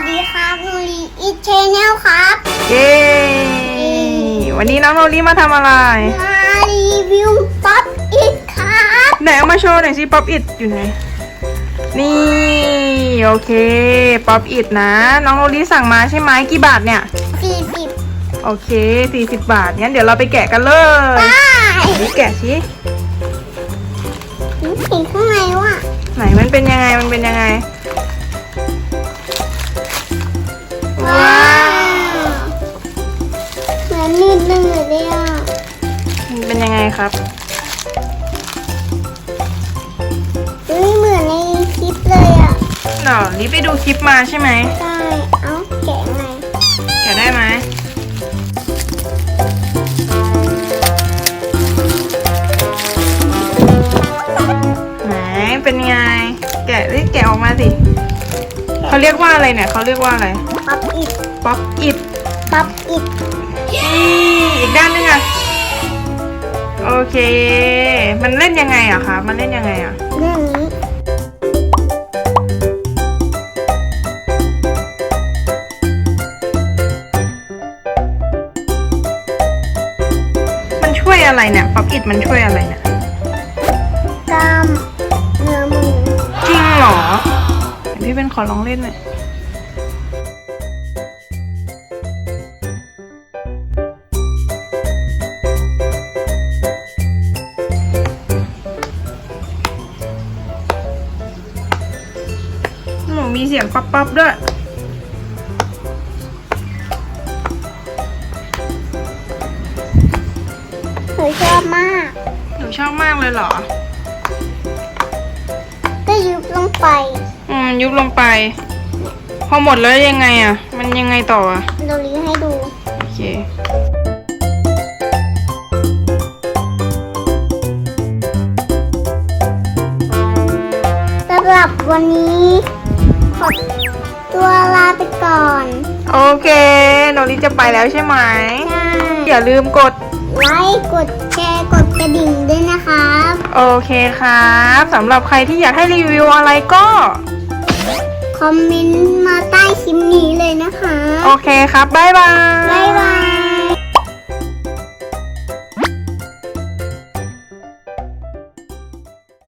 วัสดีครับนูรีอีชแนลครับเย้วันนี้น้องโนรีมาทำอะไร มารีวิวป๊อปอีทครับไหนเอามาโชว์หน่อยสิป๊อปอิดอยู่ไหน นี่ โอเคป๊อปอิดนะ น้องโนรีสั่งมาใช่ไหมกี่บาทเนี่ย สี่สิบโอเค 40 บาท งั้นเดี๋ยวเราไปแกะกันเลยป้ายนี่แกะสิเห็นข้างในว่ะไหนมันเป็นยังไงมันเป็นยังไง ครับเฮ้ยเหมือนในคลิปเลยอะหนอรีบไปดูคลิปมาใช่ไหมใช่เอ้าแกะไงแกะได้ไหมไหนเป็นไง แกะรีบแกะออกมาสิเขาเรียกว่าอะไรเนี่ยเขาเรียกว่าอะไรป๊อปอีทป๊อปอิดป๊อปอีทนี่อีกด้านหนึงอะโอ เค มันเล่นยังไงอะคะ มันเล่นยังไงอะเรื่องนี้มันช่วยอะไรเนี่ยป๊อปอิดมันช่วยอะไรเนี่ยกล้ามเนื้อมือจริงเหรอไหนพี่เป็นขอลองเล่นหน่อย มีเสียงปั๊บปั๊บด้วย หนูชอบมาก หนูชอบมากเลยเหรอ ก็ยุบลงไป อืม ยุบลงไป พอหมดแล้วยังไงอะ มันยังไงต่ออะเราลีให้ดู โอเคสำหรับวันนี้ ขอตัวลาไปก่อน โอเคโนริจะไปแล้วใช่ไหมใช่อย่าลืมกดไลค์กดแชร์กดกระดิ่งด้วยนะครับ โอเคครับสำหรับใครที่อยากให้รีวิวอะไรก็ คอมเมนต์มาใต้คลิปนี้เลยนะคะ โอเคครับ บ๊ายบายบ๊ายบาย